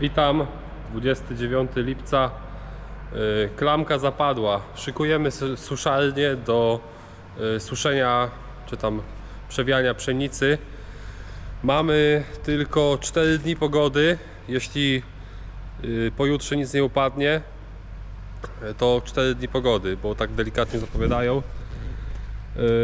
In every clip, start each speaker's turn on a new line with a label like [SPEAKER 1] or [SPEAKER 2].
[SPEAKER 1] Witam, 29 lipca. Yy, Klamka zapadła. Szykujemy suszalnię do yy, suszenia czy tam przewiania pszenicy. Mamy tylko 4 dni pogody. Jeśli yy, pojutrze nic nie upadnie, to 4 dni pogody, bo tak delikatnie zapowiadają.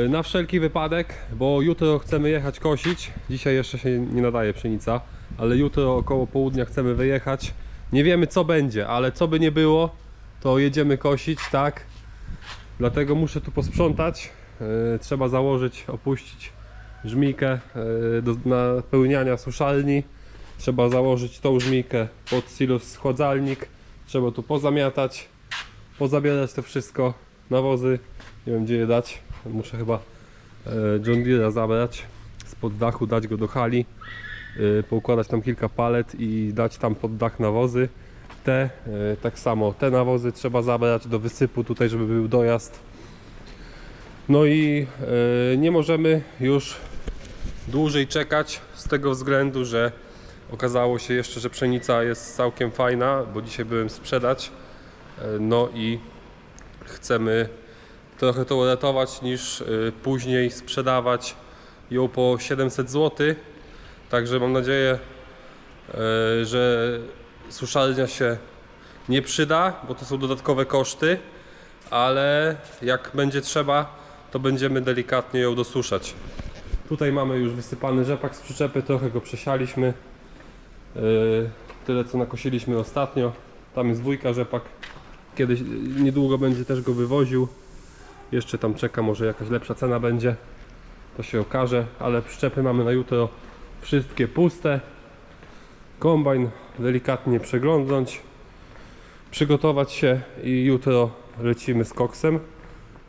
[SPEAKER 1] Na wszelki wypadek, bo jutro chcemy jechać kosić. Dzisiaj jeszcze się nie nadaje pszenica, ale jutro około południa chcemy wyjechać. Nie wiemy co będzie, ale co by nie było, to jedziemy kosić, tak? Dlatego muszę tu posprzątać. Yy, Trzeba założyć, opuścić żmijkę yy, do napełniania suszalni. Trzeba założyć tą żmijkę pod silos schładzalnik. Trzeba tu pozamiatać, pozabierać to wszystko, nawozy. Nie wiem gdzie je dać. Muszę chyba e, John Deere'a zabrać spod dachu, dać go do hali, poukładać tam kilka palet i dać tam pod dach nawozy. Te e, tak samo, te nawozy trzeba zabrać do wysypu tutaj, żeby był dojazd. No i e, nie możemy już dłużej czekać z tego względu, że okazało się jeszcze, że pszenica jest całkiem fajna, bo dzisiaj byłem sprzedać. No i chcemy trochę to uratować niż y, później sprzedawać ją po 700 zł. Także mam nadzieję, y, że suszalnia się nie przyda, bo to są dodatkowe koszty, ale jak będzie trzeba, to będziemy delikatnie ją dosuszać. Tutaj mamy już wysypany rzepak z przyczepy, trochę go przesialiśmy. Y, Tyle co nakosiliśmy ostatnio. Tam jest dwójka rzepak. Kiedyś, niedługo będzie też go wywoził. Jeszcze tam czeka, może jakaś lepsza cena będzie. To się okaże, ale przyczepy mamy na jutro wszystkie puste. Kombajn delikatnie przeglądnąć, przygotować się i jutro lecimy z koksem,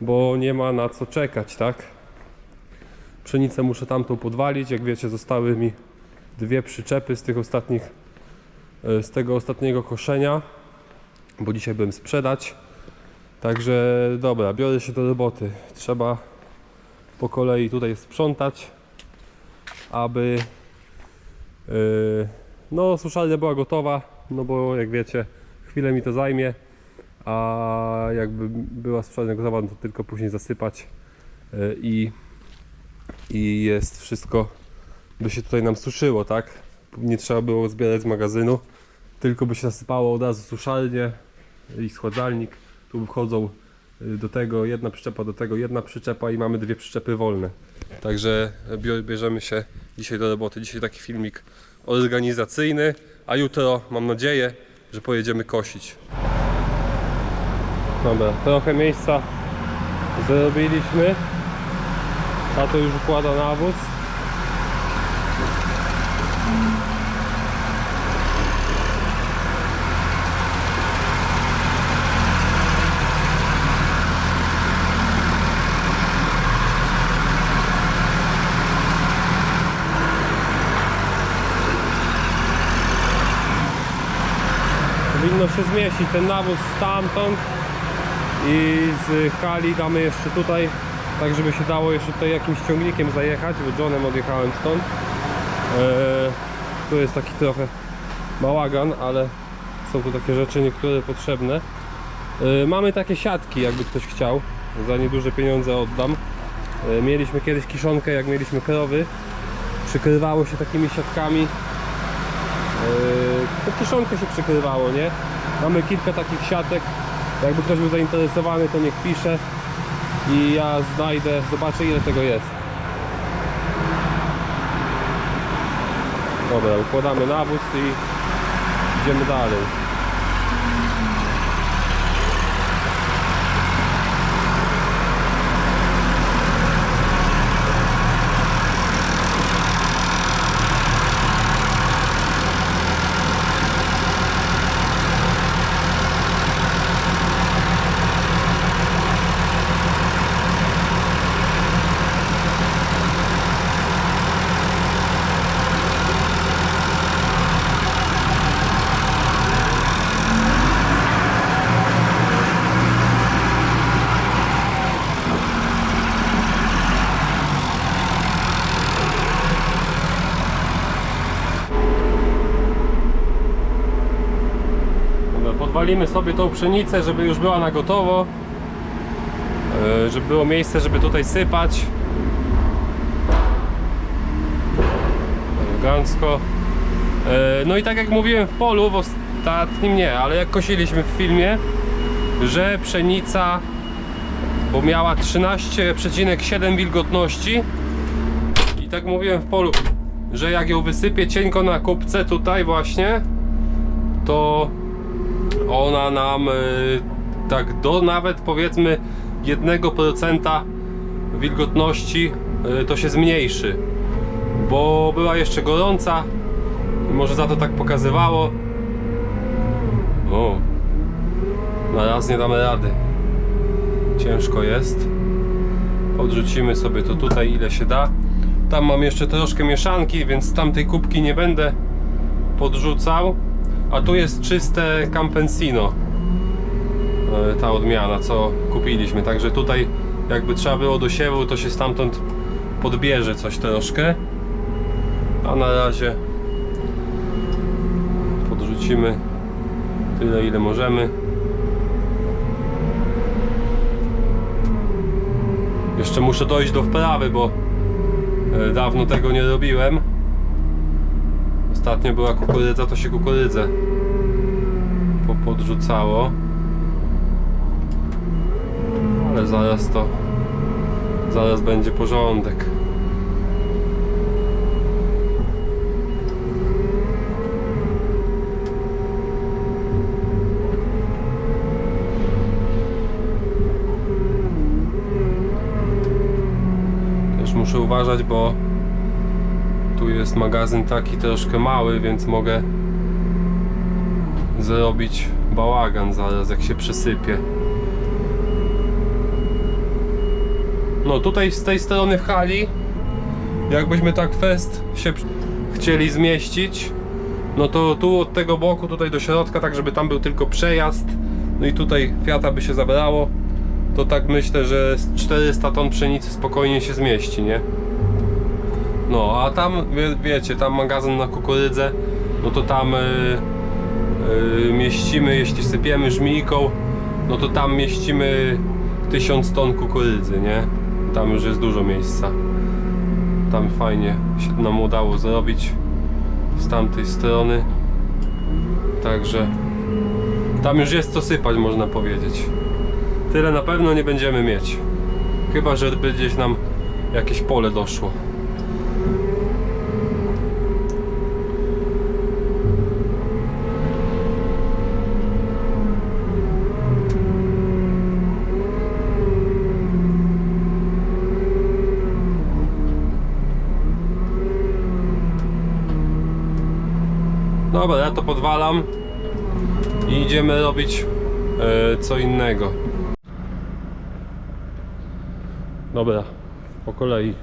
[SPEAKER 1] bo nie ma na co czekać, tak? Pszenicę muszę tamtą podwalić. Jak wiecie, zostały mi dwie przyczepy z tych ostatnich, e, z tego ostatniego koszenia, bo dzisiaj byłem sprzedać. Także dobra, biorę się do roboty. Trzeba po kolei tutaj sprzątać, aby no suszalnia była gotowa, no bo jak wiecie, chwilę mi to zajmie, a jakby była suszalnia gotowa, no to tylko później zasypać yy, i, i jest wszystko, by się tutaj nam suszyło, tak? Nie trzeba było zbierać z magazynu, tylko by się zasypało od razu suszalnię i schładzalnik tu wchodzą y, do tego jedna przyczepa, do tego jedna przyczepa i mamy dwie przyczepy wolne. Także bierzemy się dzisiaj do roboty. Dzisiaj taki filmik organizacyjny, a jutro mam nadzieję, że pojedziemy kosić. Dobra, trochę miejsca zrobiliśmy. A to już układa nawóz. Powinno się zmieścić ten nawóz stamtąd i z hali damy jeszcze tutaj, tak żeby się dało jeszcze tutaj jakimś ciągnikiem zajechać, bo Johnem odjechałem stąd. Eee, tu jest taki trochę bałagan, ale są tu takie rzeczy niektóre potrzebne. Eee, mamy takie siatki, jakby ktoś chciał, za nieduże pieniądze oddam. Eee, mieliśmy kiedyś kiszonkę, jak mieliśmy krowy, przykrywało się takimi siatkami to kiszonkę się przykrywało, nie? Mamy kilka takich siatek. Jakby ktoś był zainteresowany, to niech pisze i ja znajdę, zobaczę ile tego jest. Dobra, układamy nawóz i idziemy dalej. Odwalimy sobie tą pszenicę, żeby już była na gotowo. E, Żeby było miejsce, żeby tutaj sypać. Elegancko. E, No i tak jak mówiłem w polu, w ostatnim nie, ale jak kosiliśmy w filmie, że pszenica, bo miała 13,7 wilgotności i tak mówiłem w polu, że jak ją wysypię cienko na kupce tutaj właśnie, to ona nam y, tak do nawet powiedzmy 1% wilgotności y, to się zmniejszy, bo była jeszcze gorąca może za to tak pokazywało. O, na raz nie damy rady. Ciężko jest. Odrzucimy sobie to tutaj ile się da. Tam mam jeszcze troszkę mieszanki, więc tamtej kubki nie będę podrzucał. A tu jest czyste Campensino. e, Ta odmiana, co kupiliśmy. Także tutaj jakby trzeba było do siewu, to się stamtąd podbierze coś troszkę. A na razie podrzucimy tyle ile możemy. Jeszcze muszę dojść do wprawy, bo e, dawno tego nie robiłem. Ostatnio była kukurydza, to się kukurydzę po- podrzucało. Ale zaraz to zaraz będzie porządek. Też muszę uważać, bo tu jest magazyn taki troszkę mały, więc mogę zrobić bałagan zaraz jak się przesypie. No tutaj z tej strony hali jakbyśmy tak fest się chcieli zmieścić no to tu od tego boku tutaj do środka tak żeby tam był tylko przejazd no i tutaj Fiata by się zabrało to tak myślę, że z 400 ton pszenicy spokojnie się zmieści, nie? No, a tam, wie, wiecie, tam magazyn na kukurydzę, no to tam y, y, mieścimy, jeśli sypiemy żmijką, no to tam mieścimy 1000 ton kukurydzy, nie? Tam już jest dużo miejsca. Tam fajnie się nam udało zrobić z tamtej strony. Także tam już jest co sypać, można powiedzieć. Tyle na pewno nie będziemy mieć. Chyba, że gdzieś nam jakieś pole doszło. Podwalam i idziemy robić e, co innego. Dobra, po kolei.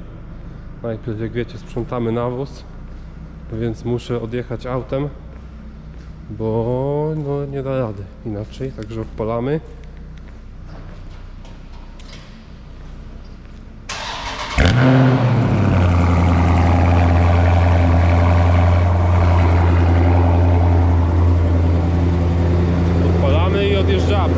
[SPEAKER 1] Najpierw, jak wiecie, sprzątamy nawóz, więc muszę odjechać autem, bo no, nie da rady inaczej, także odpalamy. Odpalamy i odjeżdżamy.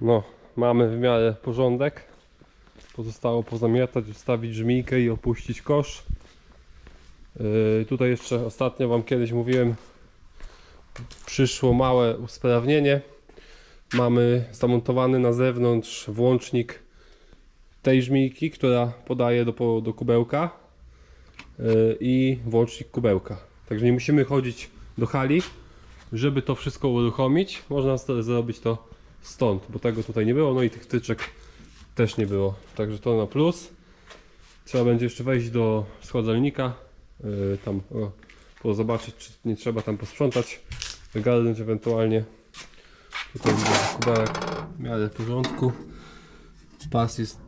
[SPEAKER 1] No, mamy w miarę porządek. Pozostało pozamiatać, ustawić żmijkę i opuścić kosz. Yy, tutaj jeszcze ostatnio Wam kiedyś mówiłem, przyszło małe usprawnienie. Mamy zamontowany na zewnątrz włącznik tej żmijki, która podaje do, do kubełka yy, i włącznik kubełka. Także nie musimy chodzić do hali, żeby to wszystko uruchomić. Można zrobić to stąd, bo tego tutaj nie było, no i tych wtyczek też nie było. Także to na plus. Trzeba będzie jeszcze wejść do schładzalnika, yy, tam o, zobaczyć, czy nie trzeba tam posprzątać, wygarnąć ewentualnie. Tutaj że kubełek w miarę porządku. Pas jest,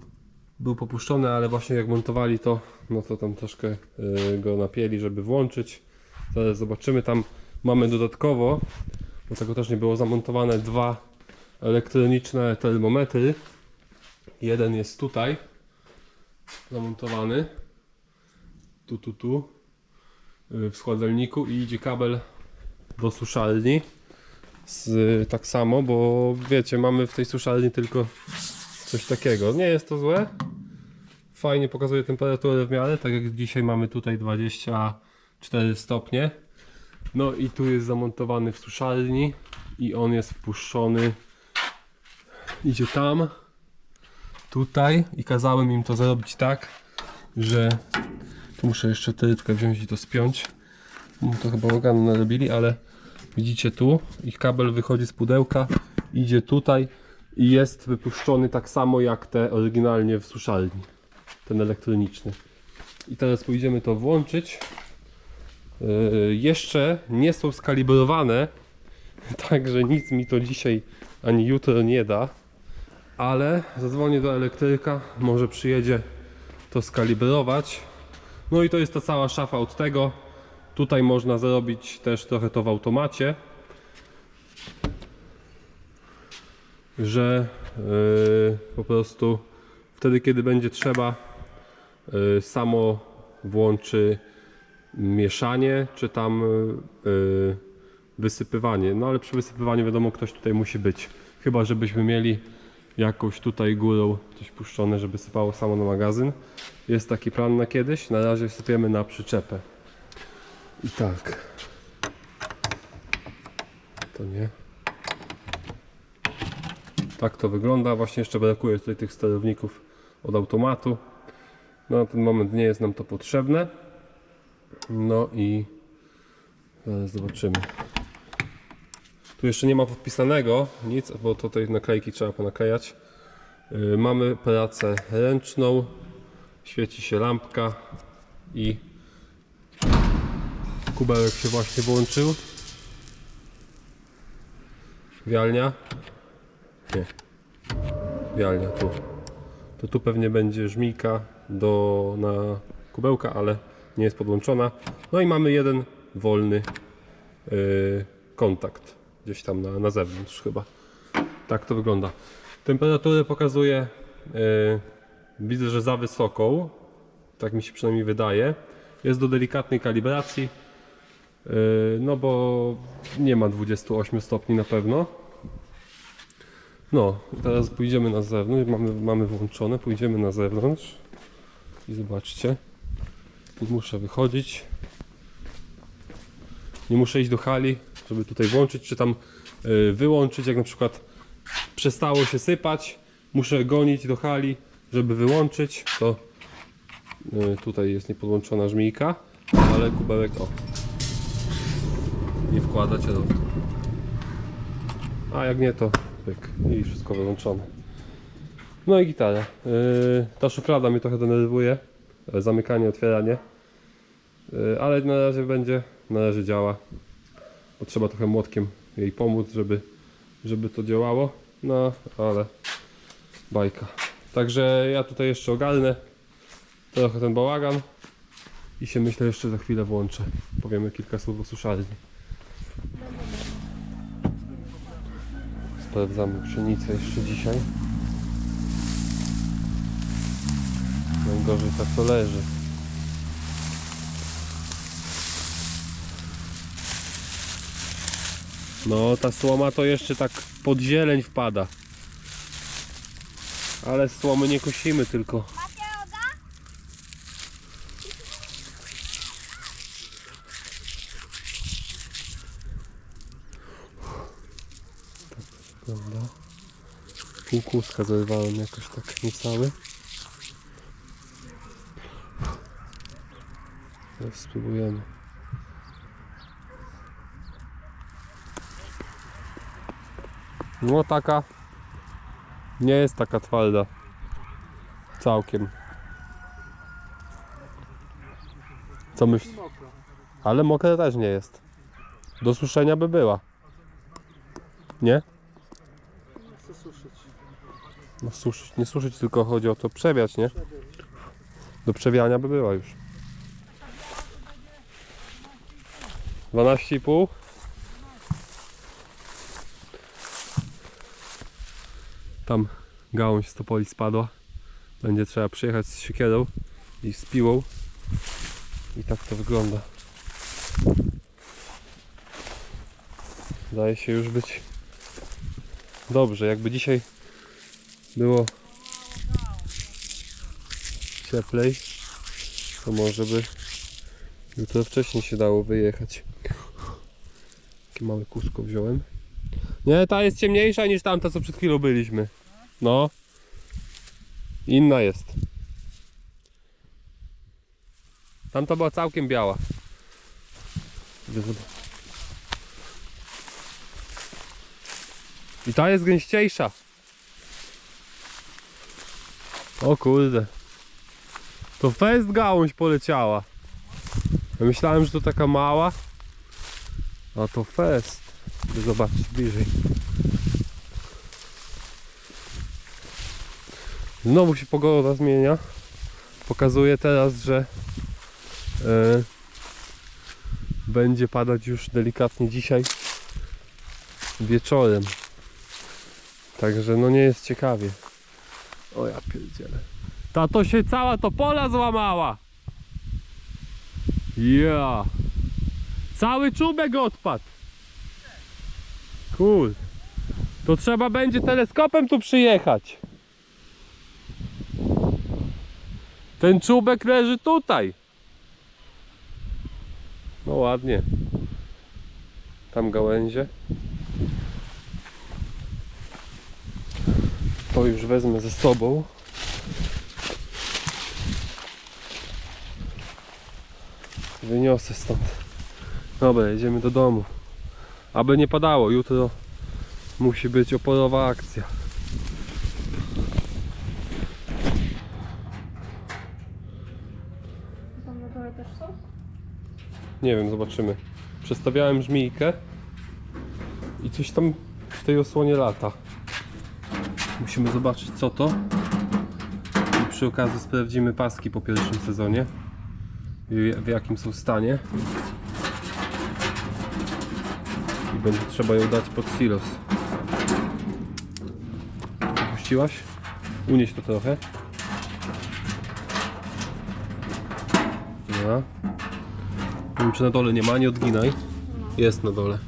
[SPEAKER 1] był popuszczony, ale właśnie jak montowali to, no to tam troszkę yy, go napieli, żeby włączyć. Zaraz zobaczymy, tam mamy dodatkowo, bo tego też nie było zamontowane, dwa elektroniczne termometry. Jeden jest tutaj zamontowany. Tu, tu, tu. yy, W schładzalniku i idzie kabel do suszarni. Z, tak samo, bo wiecie, mamy w tej suszarni tylko coś takiego. Nie jest to złe. Fajnie pokazuje temperaturę w miarę, tak jak dzisiaj mamy tutaj 24 stopnie. No i tu jest zamontowany w suszarni i on jest wpuszczony. Idzie tam, tutaj i kazałem im to zrobić tak, że tu muszę jeszcze trytkę wziąć i to spiąć. To chyba organu narobili, ale widzicie tu, ich kabel wychodzi z pudełka, idzie tutaj i jest wypuszczony tak samo jak te oryginalnie w suszarni, ten elektroniczny. I teraz pójdziemy to włączyć. Yy, jeszcze nie są skalibrowane, także nic mi to dzisiaj ani jutro nie da, ale zadzwonię do elektryka, może przyjedzie to skalibrować. No i to jest ta cała szafa od tego. Tutaj można zrobić też trochę to w automacie, że yy, po prostu wtedy, kiedy będzie trzeba, yy, samo włączy mieszanie, czy tam yy, wysypywanie. No ale przy wysypywaniu wiadomo, ktoś tutaj musi być. Chyba, żebyśmy mieli jakąś tutaj górą coś puszczone, żeby sypało samo na magazyn. Jest taki plan na kiedyś. Na razie sypiemy na przyczepę. I tak. To nie. Tak to wygląda. Właśnie jeszcze brakuje tutaj tych sterowników od automatu. No, na ten moment nie jest nam to potrzebne. No i zaraz zobaczymy. Tu jeszcze nie ma podpisanego nic, bo tutaj naklejki trzeba ponaklejać. Yy, mamy pracę ręczną. Świeci się lampka i kubełek się właśnie włączył. Wialnia. Nie. Wialnia tu. To tu pewnie będzie żmijka do, na kubełka, ale nie jest podłączona. No i mamy jeden wolny yy, kontakt gdzieś tam na, na zewnątrz chyba. Tak to wygląda. Temperaturę pokazuje. Yy, widzę, że za wysoką. Tak mi się przynajmniej wydaje. Jest do delikatnej kalibracji. Yy, no bo nie ma 28 stopni na pewno. No, teraz pójdziemy na zewnątrz. Mamy, mamy włączone, pójdziemy na zewnątrz. I zobaczcie. Tu muszę wychodzić. Nie muszę iść do hali, żeby tutaj włączyć, czy tam y, wyłączyć. Jak na przykład przestało się sypać, muszę gonić do hali, żeby wyłączyć. To y, tutaj jest niepodłączona żmijka, ale kubełek o. Nie wkładać, ale. A jak nie, to pyk i wszystko wyłączone. No i gitara. Yy, ta szuflada mnie trochę denerwuje. Zamykanie, otwieranie. Ale na razie będzie, na razie działa. Bo trzeba trochę młotkiem jej pomóc, żeby, żeby to działało. No, ale bajka. Także ja tutaj jeszcze ogarnę trochę ten bałagan i się myślę jeszcze za chwilę włączę. Powiemy kilka słów o suszarni. Sprawdzamy pszenicę jeszcze dzisiaj. Najgorzej tak to leży. No, ta słoma to jeszcze tak pod zieleń wpada. Ale słomy nie kosimy tylko. Wygląda. Pół kózka zerwałem jakoś tak niecały. Teraz spróbujemy. No taka nie jest taka twarda. Całkiem. Co myślisz? Ale mokre też nie jest. Do suszenia by była. Nie?
[SPEAKER 2] Chcę suszyć.
[SPEAKER 1] No suszyć, nie suszyć, tylko chodzi o to przewiać, nie? Do przewiania by była już. 12,5 Tam gałąź z topoli spadła. Będzie trzeba przyjechać z siekierą i z piłą. I tak to wygląda. Zdaje się już być dobrze. Jakby dzisiaj było cieplej, to może by jutro wcześniej się dało wyjechać. Takie małe kusko wziąłem. Nie, ta jest ciemniejsza niż tamta, co przed chwilą byliśmy. No. Inna jest. Tamta była całkiem biała. I ta jest gęściejsza. O kurde. To fest gałąź poleciała. Ja myślałem, że to taka mała. A to fest. Idę zobaczyć bliżej. Znowu się pogoda zmienia. Pokazuje teraz, że e, będzie padać już delikatnie dzisiaj wieczorem. Także no nie jest ciekawie. O ja pierdzielę. Ta to się cała topola złamała. Ja. Cały czubek odpadł. Kul. To trzeba będzie teleskopem tu przyjechać. Ten czubek leży tutaj. No ładnie. Tam gałęzie. To już wezmę ze sobą. Wyniosę stąd. Dobra, jedziemy do domu. Aby nie padało, jutro musi być oporowa akcja.
[SPEAKER 3] Tam na dole też są?
[SPEAKER 1] Nie wiem, zobaczymy. Przestawiałem żmijkę i coś tam w tej osłonie lata. Musimy zobaczyć co to. I przy okazji sprawdzimy paski po pierwszym sezonie. W, w jakim są stanie. I będzie trzeba ją dać pod silos. Puściłaś? Unieś to trochę. Dobra. Nie wiem czy na dole nie ma, nie odginaj. Jest na dole.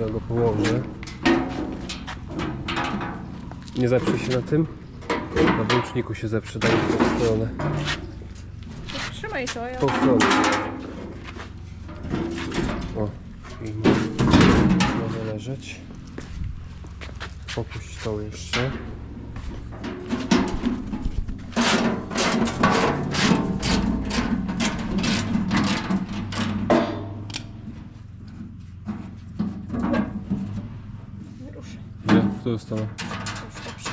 [SPEAKER 1] Ja go położę. Nie zeprze się na tym. Na włączniku się zeprze, daj w tą stronę.
[SPEAKER 3] Trzymaj to, ja
[SPEAKER 1] tą stronę. I może leżeć. Opuść to jeszcze.
[SPEAKER 3] nie ruszę.
[SPEAKER 1] Gdzie? W którą stronę?
[SPEAKER 3] Już dobrze.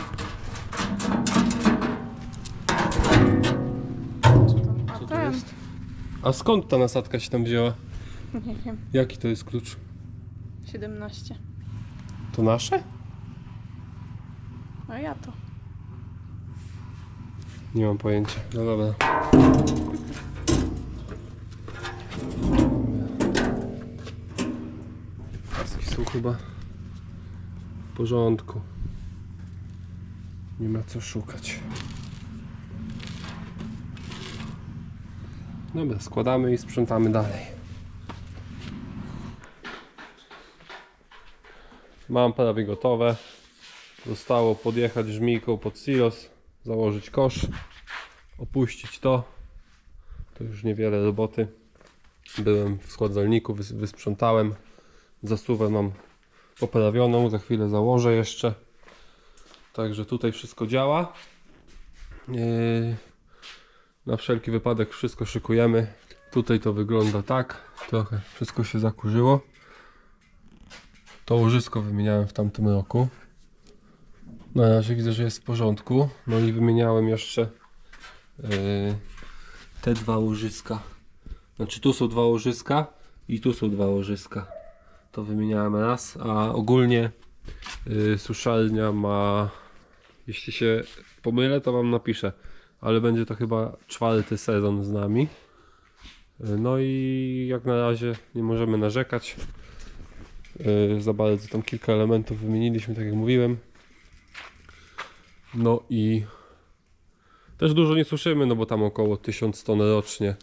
[SPEAKER 3] Co
[SPEAKER 1] Co to jest? A skąd ta nasadka się tam wzięła?
[SPEAKER 3] Nie wiem.
[SPEAKER 1] Jaki to jest klucz?
[SPEAKER 3] 17.
[SPEAKER 1] To nasze?
[SPEAKER 3] A ja to.
[SPEAKER 1] Nie mam pojęcia. No dobra. Paski są chyba w porządku. Nie ma co szukać. Dobra, składamy i sprzątamy dalej. Mam prawie gotowe. Zostało podjechać żmijką pod silos, założyć kosz, opuścić to. To już niewiele roboty. Byłem w składzalniku, wys- wysprzątałem. Zasuwę mam poprawioną, za chwilę założę jeszcze. Także tutaj wszystko działa. Yy, Na wszelki wypadek wszystko szykujemy. Tutaj to wygląda tak. Trochę wszystko się zakurzyło. To łożysko wymieniałem w tamtym roku. Na razie widzę, że jest w porządku. No i wymieniałem jeszcze yy, te dwa łożyska Znaczy tu są dwa łożyska i tu są dwa łożyska. To wymieniałem raz, a ogólnie y, suszalnia ma, jeśli się pomylę, to wam napiszę, ale będzie to chyba czwarty sezon z nami. Y, No i jak na razie nie możemy narzekać. Y, Za bardzo tam kilka elementów wymieniliśmy, tak jak mówiłem. No i też dużo nie suszymy, no bo tam około 1000 ton rocznie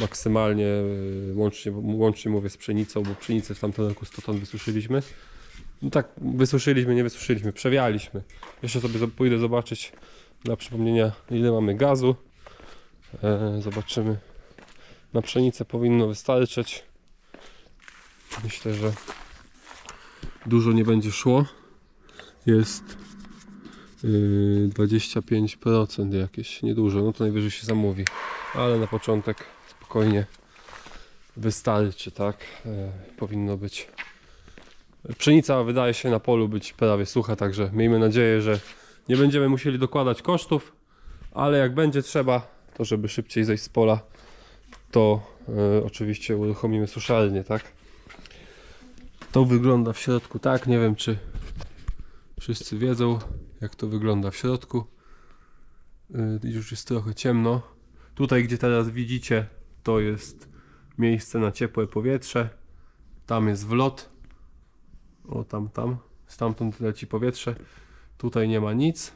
[SPEAKER 1] maksymalnie, y, łącznie, łącznie mówię z pszenicą, bo pszenicę w tamtym roku 100 ton wysuszyliśmy. No tak, wysuszyliśmy, nie wysuszyliśmy, przewialiśmy. Jeszcze sobie pójdę zobaczyć dla przypomnienia ile mamy gazu. E, zobaczymy. Na pszenicę powinno wystarczyć. Myślę, że dużo nie będzie szło. Jest yy, 25% jakieś, niedużo, no to najwyżej się zamówi. Ale na początek spokojnie wystarczy, tak? E, powinno być. Pszenica wydaje się na polu być prawie sucha, także miejmy nadzieję, że nie będziemy musieli dokładać kosztów, ale jak będzie trzeba, to żeby szybciej zejść z pola, to e, oczywiście uruchomimy suszalnię, tak? To wygląda w środku tak, nie wiem czy wszyscy wiedzą jak to wygląda w środku. Y, Już jest trochę ciemno. Tutaj gdzie teraz widzicie to jest miejsce na ciepłe powietrze. Tam jest wlot. O tam, tam. Stamtąd leci powietrze. Tutaj nie ma nic.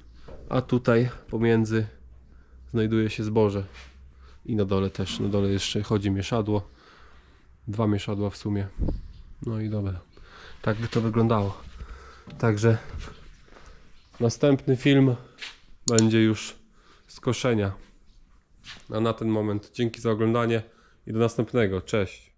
[SPEAKER 1] A tutaj pomiędzy znajduje się zboże. I na dole też. Na dole jeszcze chodzi mieszadło. Dwa mieszadła w sumie. No i dobra. Tak by to wyglądało. Także następny film będzie już z koszenia. A na ten moment dzięki za oglądanie i do następnego. Cześć.